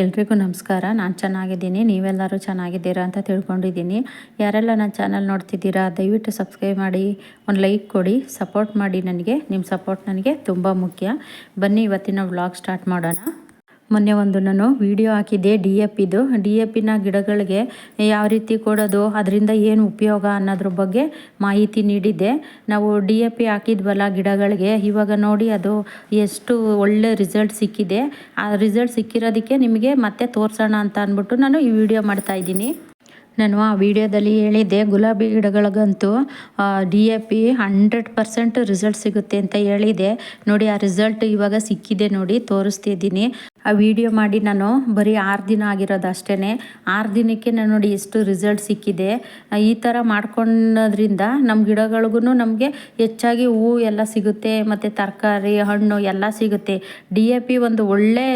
ಎಲ್ರಿಗೂ ನಮಸ್ಕಾರ. ನಾನು ಚೆನ್ನಾಗಿದ್ದೀನಿ. ನೀವೆಲ್ಲರೂ ಚೆನ್ನಾಗಿದ್ದೀರಾ ಅಂತ ತಿಳ್ಕೊಂಡಿದ್ದೀನಿ. ಯಾರೆಲ್ಲ ನನ್ನ ಚಾನಲ್ ನೋಡ್ತಿದ್ದೀರಾ, ದಯವಿಟ್ಟು ಸಬ್ಸ್ಕ್ರೈಬ್ ಮಾಡಿ, ಒಂದು ಲೈಕ್ ಕೊಡಿ, ಸಪೋರ್ಟ್ ಮಾಡಿ ನನಗೆ. ನಿಮ್ಮ ಸಪೋರ್ಟ್ ನನಗೆ ತುಂಬ ಮುಖ್ಯ. ಬನ್ನಿ, ಇವತ್ತಿನ ವ್ಲಾಗ್ ಸ್ಟಾರ್ಟ್ ಮಾಡೋಣ. ಮೊನ್ನೆ ಒಂದು ನಾನು ವಿಡಿಯೋ ಹಾಕಿದ್ದೆ ಡಿ ಎ ಪಿದು ಡಿ ಎ ಪಿನ ಗಿಡಗಳಿಗೆ ಯಾವ ರೀತಿ ಕೊಡೋದು, ಅದರಿಂದ ಏನು ಉಪಯೋಗ ಅನ್ನೋದ್ರ ಬಗ್ಗೆ ಮಾಹಿತಿ ನೀಡಿದ್ದೆ. ನಾವು ಡಿ ಎ ಪಿ ಹಾಕಿದ್ವಲ್ಲ ಗಿಡಗಳಿಗೆ, ಇವಾಗ ನೋಡಿ ಅದು ಎಷ್ಟು ಒಳ್ಳೆ ರಿಸಲ್ಟ್ ಸಿಕ್ಕಿದೆ. ಆ ರಿಸಲ್ಟ್ ಸಿಕ್ಕಿರೋದಕ್ಕೆ ನಿಮಗೆ ಮತ್ತೆ ತೋರಿಸೋಣ ಅಂತ ಅಂದ್ಬಿಟ್ಟು ನಾನು ಈ ವಿಡಿಯೋ ಮಾಡ್ತಾಯಿದ್ದೀನಿ ನಾನು ಆ ವಿಡಿಯೋದಲ್ಲಿ ಹೇಳಿದ್ದೆ, ಗುಲಾಬಿ ಗಿಡಗಳಿಗಂತೂ D A P hundred percent result ಸಿಗುತ್ತೆ ಅಂತ ಹೇಳಿದೆ ನೋಡಿ, ಆ ರಿಸಲ್ಟ್ ಇವಾಗ ಸಿಕ್ಕಿದೆ ನೋಡಿ, ತೋರಿಸ್ತಿದ್ದೀನಿ. ಆ ವಿಡಿಯೋ ಮಾಡಿ ನಾನು ಬರೀ ಆರು ದಿನ ಆಗಿರೋದು ಅಷ್ಟೇ ಆರು ದಿನಕ್ಕೆ ನಾನು ನೋಡಿ ಎಷ್ಟು ರಿಸಲ್ಟ್ ಸಿಕ್ಕಿದೆ. ಈ ಥರ ಮಾಡ್ಕೊಳ್ಳೋದ್ರಿಂದ ನಮ್ಮ ಗಿಡಗಳಿಗೂ ನಮಗೆ ಹೆಚ್ಚಾಗಿ ಹೂವು ಎಲ್ಲ ಸಿಗುತ್ತೆ, ಮತ್ತು ತರಕಾರಿ, ಹಣ್ಣು ಎಲ್ಲ ಸಿಗುತ್ತೆ. ಡಿ ಎ ಪಿ ಒಂದು ಒಳ್ಳೆ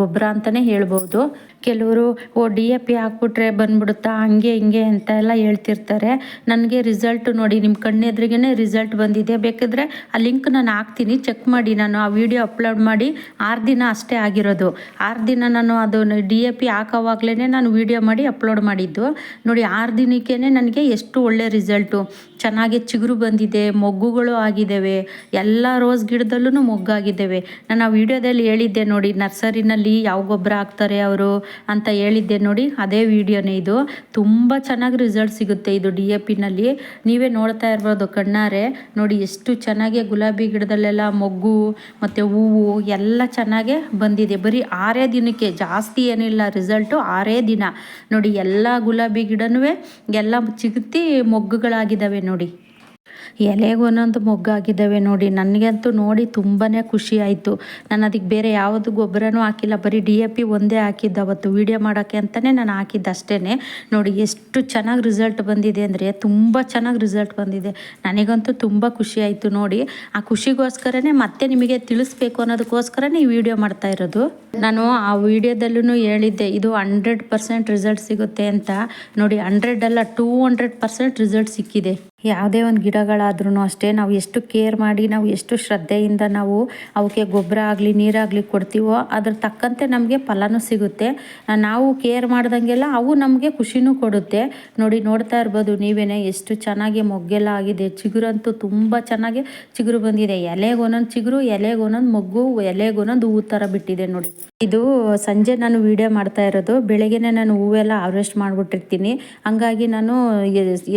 ಗೊಬ್ಬರ ಅಂತಲೇ ಹೇಳ್ಬೋದು. ಕೆಲವರು, ಓ ಡಿ ಎ ಪಿ ಹಾಕ್ಬಿಟ್ರೆ ಬಂದ್ಬಿಡುತ್ತಾ, ಹಂಗೆ ಹಿಂಗೆ ಅಂತ ಎಲ್ಲ ಹೇಳ್ತಿರ್ತಾರೆ. ನನಗೆ ರಿಸಲ್ಟ್ ನೋಡಿ ನಿಮ್ಮ ಕಣ್ಣೆದ್ರಿಗೇ ರಿಸಲ್ಟ್ ಬಂದಿದೆ. ಬೇಕಿದ್ರೆ ಆ ಲಿಂಕ್ ನಾನು ಹಾಕ್ತೀನಿ. ಚೆಕ್ ಮಾಡಿ, ನಾನು ಆ ವಿಡಿಯೋ ಅಪ್ಲೋಡ್ ಮಾಡಿ, ಆರು ದಿನ ಅಷ್ಟೇ ಆಗಿರೋದು. ಆರು ದಿನ ನಾನು ಅದು ಡಿ ಎ ಪಿ ಹಾಕೋವಾಗ್ಲೇ ನಾನು ವಿಡಿಯೋ ಮಾಡಿ ಅಪ್ಲೋಡ್ ಮಾಡಿದ್ದು. ನೋಡಿ, ಆರು ದಿನಕ್ಕೇ ನನಗೆ ಎಷ್ಟು ಒಳ್ಳೆ ರಿಸಲ್ಟು ಚೆನ್ನಾಗಿ ಚಿಗುರು ಬಂದಿದೆ, ಮೊಗ್ಗುಗಳು ಆಗಿದ್ದಾವೆ ಎಲ್ಲ ರೋಸ್ ಗಿಡದಲ್ಲೂ ಮೊಗ್ಗಾಗಿದ್ದಾವೆ ನಾನು ಆ ವಿಡಿಯೋದಲ್ಲಿ ಹೇಳಿದ್ದೆ ನೋಡಿ, ನರ್ಸರಿನಲ್ಲಿ ಯಾವ ಗೊಬ್ಬರ ಹಾಕ್ತಾರೆ ಅವರು ಅಂತ ಹೇಳಿದ್ದೆ ನೋಡಿ, ಅದೇ ವಿಡಿಯೋನೇ ಇದು. ತುಂಬ ಚೆನ್ನಾಗಿ ರಿಸಲ್ಟ್ ಸಿಗುತ್ತೆ ಇದು ಡಿ ಎ ಪಿನಲ್ಲಿ. ನೀವೇ ನೋಡ್ತಾ ಇರ್ಬೋದು ಕಣ್ಣಾರೆ. ನೋಡಿ, ಎಷ್ಟು ಚೆನ್ನಾಗಿ ಗುಲಾಬಿ ಗಿಡದಲ್ಲೆಲ್ಲ ಮೊಗ್ಗು, ಮತ್ತು ಹೂವು ಎಲ್ಲ ಚೆನ್ನಾಗೇ ಬಂದಿದೆ. ಬರೀ ಆರೇ ದಿನಕ್ಕೆ, ಜಾಸ್ತಿ ಏನಿಲ್ಲ ರಿಸಲ್ಟು ಆರೇ ದಿನ. ನೋಡಿ, ಎಲ್ಲ ಗುಲಾಬಿ ಗಿಡನೂ ಎಲ್ಲ ಚಿಗುತ್ತಿ ಮೊಗ್ಗುಗಳಾಗಿದ್ದಾವೆ ನೋಡಿ. ಎಲೆಗೆ ಒಂದೊಂದು ಮೊಗ್ಗಾಗಿದ್ದಾವೆ ನೋಡಿ. ನನಗಂತೂ ನೋಡಿ ತುಂಬಾ ಖುಷಿ ಆಯಿತು. ನಾನು ಅದಕ್ಕೆ ಬೇರೆ ಯಾವುದು ಗೊಬ್ಬರನೂ ಹಾಕಿಲ್ಲ. ಬರೀ ಡಿ ಎ ಪಿ ಒಂದೇ ಹಾಕಿದ್ದು ಅವತ್ತು. ವೀಡಿಯೋ ಮಾಡೋಕ್ಕೆ ಅಂತಲೇ ನಾನು ಹಾಕಿದ್ದು ಅಷ್ಟೇ ನೋಡಿ ಎಷ್ಟು ಚೆನ್ನಾಗಿ ರಿಸಲ್ಟ್ ಬಂದಿದೆ ಅಂದರೆ ತುಂಬ ಚೆನ್ನಾಗಿ ರಿಸಲ್ಟ್ ಬಂದಿದೆ. ನನಗಂತೂ ತುಂಬ ಖುಷಿ ಆಯಿತು ನೋಡಿ. ಆ ಖುಷಿಗೋಸ್ಕರನೇ ಮತ್ತೆ ನಿಮಗೆ ತಿಳಿಸ್ಬೇಕು ಅನ್ನೋದಕ್ಕೋಸ್ಕರನೇ ಈ ವಿಡಿಯೋ ಮಾಡ್ತಾ ಇರೋದು. ನಾನು ಆ ವಿಡಿಯೋದಲ್ಲೂ ಹೇಳಿದ್ದೆ, ಇದು ಹಂಡ್ರೆಡ್ ಪರ್ಸೆಂಟ್ ರಿಸಲ್ಟ್ ಸಿಗುತ್ತೆ ಅಂತ. ನೋಡಿ ಹಂಡ್ರೆಡ್ ಅಲ್ಲ, ಟೂ ಹಂಡ್ರೆಡ್ ಪರ್ಸೆಂಟ್ ರಿಸಲ್ಟ್ ಸಿಕ್ಕಿದೆ. ಯಾವುದೇ ಒಂದು ಗಿಡಗಳಾದ್ರೂ ಅಷ್ಟೇ ನಾವು ಎಷ್ಟು ಕೇರ್ ಮಾಡಿ, ನಾವು ಎಷ್ಟು ಶ್ರದ್ಧೆಯಿಂದ ನಾವು ಅವಕ್ಕೆ ಗೊಬ್ಬರ ಆಗಲಿ, ನೀರಾಗಲಿ ಕೊಡ್ತೀವೋ ಅದ್ರ ತಕ್ಕಂತೆ ನಮಗೆ ಫಲನೂ ಸಿಗುತ್ತೆ. ನಾವು ಕೇರ್ ಮಾಡ್ದಂಗೆಲ್ಲ ಅವು ನಮಗೆ ಖುಷಿನೂ ಕೊಡುತ್ತೆ. ನೋಡಿ, ನೋಡ್ತಾ ಇರ್ಬೋದು ನೀವೇನೆ ಎಷ್ಟು ಚೆನ್ನಾಗಿ ಮೊಗ್ಗೆಲ್ಲ ಆಗಿದೆ. ಚಿಗುರಂತೂ ತುಂಬ ಚೆನ್ನಾಗಿ ಚಿಗುರು ಬಂದಿದೆ. ಎಲೆಗೆ ಒಂದೊಂದು ಚಿಗುರು, ಎಲೆಗೆ ಒಂದೊಂದು ಮೊಗ್ಗು, ಎಲೆಗೆ ಹೂವು ಥರ ಬಿಟ್ಟಿದೆ ನೋಡಿ. ಇದು ಸಂಜೆ ನಾನು ವೀಡಿಯೋ ಮಾಡ್ತಾ ಇರೋದು. ಬೆಳಗ್ಗೆನೆ ನಾನು ಹೂವೆಲ್ಲ ಹಾರ್ವೆಸ್ಟ್ ಮಾಡಿಬಿಟ್ಟಿರ್ತೀನಿ. ಹಂಗಾಗಿ ನಾನು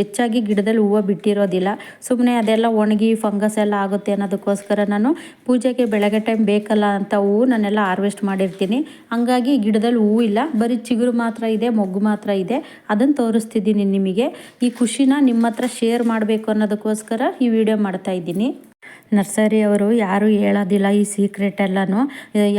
ಹೆಚ್ಚಾಗಿ ಗಿಡದಲ್ಲಿ ಹೂವು ಬಿಟ್ಟಿರೋದಿಲ್ಲ. ಸುಮ್ಮನೆ ಅದೆಲ್ಲ ಒಣಗಿ ಫಂಗಸ್ ಎಲ್ಲ ಆಗುತ್ತೆ ಅನ್ನೋದಕ್ಕೋಸ್ಕರ ನಾನು ಪೂಜೆಗೆ ಬೆಳಗ್ಗೆ ಟೈಮ್ ಬೇಕಲ್ಲ ಅಂತ ಹೂವು ನಾನೆಲ್ಲ ಹಾರ್ವೆಸ್ಟ್ ಮಾಡಿರ್ತೀನಿ. ಹಂಗಾಗಿ ಗಿಡದಲ್ಲಿ ಹೂವು ಇಲ್ಲ. ಬರೀ ಚಿಗುರು ಮಾತ್ರ ಇದೆ, ಮೊಗ್ಗು ಮಾತ್ರ ಇದೆ. ಅದನ್ನು ತೋರಿಸ್ತಿದ್ದೀನಿ ನಿಮಗೆ. ಈ ಖುಷಿನ ನಿಮ್ಮ ಹತ್ರ ಶೇರ್ ಮಾಡಬೇಕು ಅನ್ನೋದಕ್ಕೋಸ್ಕರ ಈ ವಿಡಿಯೋ ಮಾಡ್ತಾ ಇದ್ದೀನಿ. ನರ್ಸರಿಯವರು ಯಾರೂ ಹೇಳೋದಿಲ್ಲ ಈ ಸೀಕ್ರೆಟ್ ಎಲ್ಲನೂ.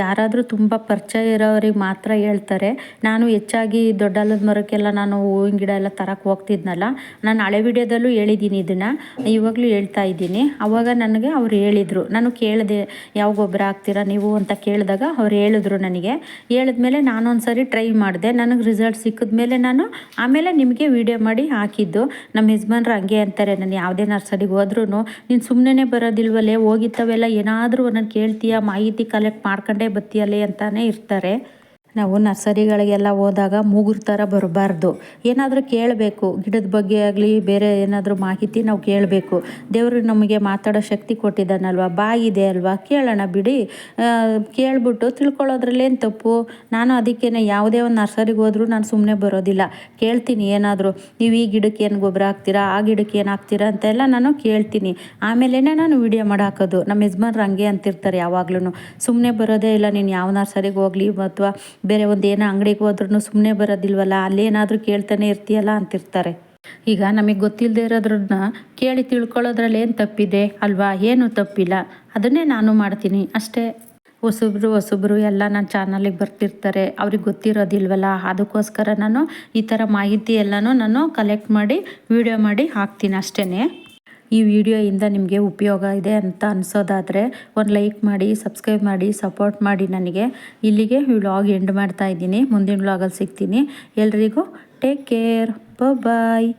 ಯಾರಾದರೂ ತುಂಬ ಪರಿಚಯ ಇರೋರಿಗೆ ಮಾತ್ರ ಹೇಳ್ತಾರೆ. ನಾನು ಹೆಚ್ಚಾಗಿ ದೊಡ್ಡಲ್ಲದ ಮರಕ್ಕೆಲ್ಲ ನಾನು ಹೂವಿನ ಗಿಡ ಎಲ್ಲ ತರಕ್ಕೆ ಹೋಗ್ತಿದ್ನಲ್ಲ, ನಾನು ಹಳೆ ವಿಡಿಯೋದಲ್ಲೂ ಹೇಳಿದ್ದೀನಿ ಇದನ್ನು. ಇವಾಗಲೂ ಹೇಳ್ತಾ ಇದ್ದೀನಿ. ಆವಾಗ ನನಗೆ ಅವ್ರು ಹೇಳಿದರು. ನಾನು ಕೇಳಿದೆ, ಯಾವ ಗೊಬ್ಬರ ಹಾಕ್ತೀರಾ ನೀವು? ಅಂತ ಕೇಳಿದಾಗ ಅವ್ರು ಹೇಳಿದ್ರು ನನಗೆ. ಹೇಳಿದ್ಮೇಲೆ ನಾನೊಂದು ಸರಿ ಟ್ರೈ ಮಾಡಿದೆ. ನನಗೆ ರಿಸಲ್ಟ್ ಸಿಕ್ಕಿದ ಮೇಲೆ ನಾನು ಆಮೇಲೆ ನಿಮಗೆ ವಿಡಿಯೋ ಮಾಡಿ ಹಾಕಿದ್ದು. ನಮ್ಮ ಯಜಮಾನ್ರು ಹಂಗೆ ಅಂತಾರೆ. ನಾನು ಯಾವುದೇ ನರ್ಸರಿಗೆ ಹೋದ್ರೂ ನೀನು ಸುಮ್ಮನೆ ಬರೋದಿಲ್ವ ಇರ್ತವಲ್ಲೇ ಹೋಗಿತ್ತವೆಲ್ಲ ಏನಾದರೂ ನಾನು ಕೇಳ್ತೀಯ? ಮಾಹಿತಿ ಕಲೆಕ್ಟ್ ಮಾಡ್ಕೊಂಡೇ ಬತ್ತೀಯಲ್ಲೇ ಅಂತಾನೆ ಇರ್ತಾರೆ. ನಾವು ನರ್ಸರಿಗಳಿಗೆಲ್ಲ ಹೋದಾಗ ಮೂಗುರ್ ಥರ ಬರಬಾರ್ದು. ಏನಾದರೂ ಕೇಳಬೇಕು. ಗಿಡದ ಬಗ್ಗೆ ಆಗಲಿ, ಬೇರೆ ಏನಾದರೂ ಮಾಹಿತಿ ನಾವು ಕೇಳಬೇಕು. ದೇವರು ನಮಗೆ ಮಾತಾಡೋ ಶಕ್ತಿ ಕೊಟ್ಟಿದ್ದಾನಲ್ವ? ಬಾಯಿದೆ ಅಲ್ವಾ? ಕೇಳೋಣ ಬಿಡಿ. ಕೇಳ್ಬಿಟ್ಟು ತಿಳ್ಕೊಳ್ಳೋದ್ರಲ್ಲೇನು ತಪ್ಪು? ನಾನು ಅದಕ್ಕೇ ಯಾವುದೇ ಒಂದು ನರ್ಸರಿಗೆ ಹೋದರೂ ನಾನು ಸುಮ್ಮನೆ ಬರೋದಿಲ್ಲ. ಕೇಳ್ತೀನಿ ಏನಾದರೂ. ನೀವು ಈ ಗಿಡಕ್ಕೆ ಏನು ಗೊಬ್ಬರ ಹಾಕ್ತೀರಾ? ಆ ಗಿಡಕ್ಕೆ ಏನು ಹಾಕ್ತೀರಾ ಅಂತೆಲ್ಲ ನಾನು ಕೇಳ್ತೀನಿ. ಆಮೇಲೆ ನಾನು ವಿಡಿಯೋ ಮಾಡಿ ಹಾಕೋದು. ನಮ್ಮ ಯಜಮಾನ್ರು ಹಂಗೆ ಅಂತಿರ್ತಾರೆ ಯಾವಾಗ್ಲೂ ಸುಮ್ಮನೆ ಬರೋದೇ ಇಲ್ಲ. ನೀನು ಯಾವ ನರ್ಸರಿಗೆ ಹೋಗಲಿ ಅಥವಾ ಬೇರೆ ಒಂದು ಏನೋ ಅಂಗಡಿಗೆ ಹೋದ್ರೂ ಸುಮ್ಮನೆ ಬರೋದಿಲ್ವಲ್ಲ ಅಲ್ಲೇನಾದರೂ ಕೇಳ್ತಾನೆ ಇರ್ತೀಯಲ್ಲ ಅಂತಿರ್ತಾರೆ. ಈಗ ನಮಗೆ ಗೊತ್ತಿಲ್ಲದೆ ಇರೋದ್ರನ್ನ ಕೇಳಿ ತಿಳ್ಕೊಳ್ಳೋದ್ರಲ್ಲಿ ಏನು ತಪ್ಪಿದೆ ಅಲ್ವಾ? ಏನು ತಪ್ಪಿಲ್ಲ. ಅದನ್ನೇ ನಾನು ಮಾಡ್ತೀನಿ. ಅಷ್ಟೇ. ಹೊಸಬ್ರು ಹೊಸಬ್ರು ಎಲ್ಲ ನನ್ನ ಚಾನಲಿಗೆ ಬರ್ತಿರ್ತಾರೆ. ಅವ್ರಿಗೆ ಗೊತ್ತಿರೋದಿಲ್ವಲ್ಲ? ಅದಕ್ಕೋಸ್ಕರ ನಾನು ಈ ಥರ ಮಾಹಿತಿ ಎಲ್ಲನೂ ನಾನು ಕಲೆಕ್ಟ್ ಮಾಡಿ ವಿಡಿಯೋ ಮಾಡಿ ಹಾಕ್ತೀನಿ ಅಷ್ಟೇ ಈ ವಿಡಿಯೋಯಿಂದ ನಿಮಗೆ ಉಪಯೋಗ ಇದೆ ಅಂತ ಅನಿಸೋದಾದರೆ ಒಂದು ಲೈಕ್ ಮಾಡಿ, ಸಬ್ಸ್ಕ್ರೈಬ್ ಮಾಡಿ, ಸಪೋರ್ಟ್ ಮಾಡಿ ನನಗೆ. ಇಲ್ಲಿಗೆ ವ್ಲಾಗ್ ಎಂಡ್ ಮಾಡ್ತಾ ಇದ್ದೀನಿ. ಮುಂದಿನ ವ್ಲಾಗಲ್ಲಿ ಸಿಗ್ತೀನಿ. ಎಲ್ರಿಗೂ ಟೇಕ್ ಕೇರ್. ಬಾಯ್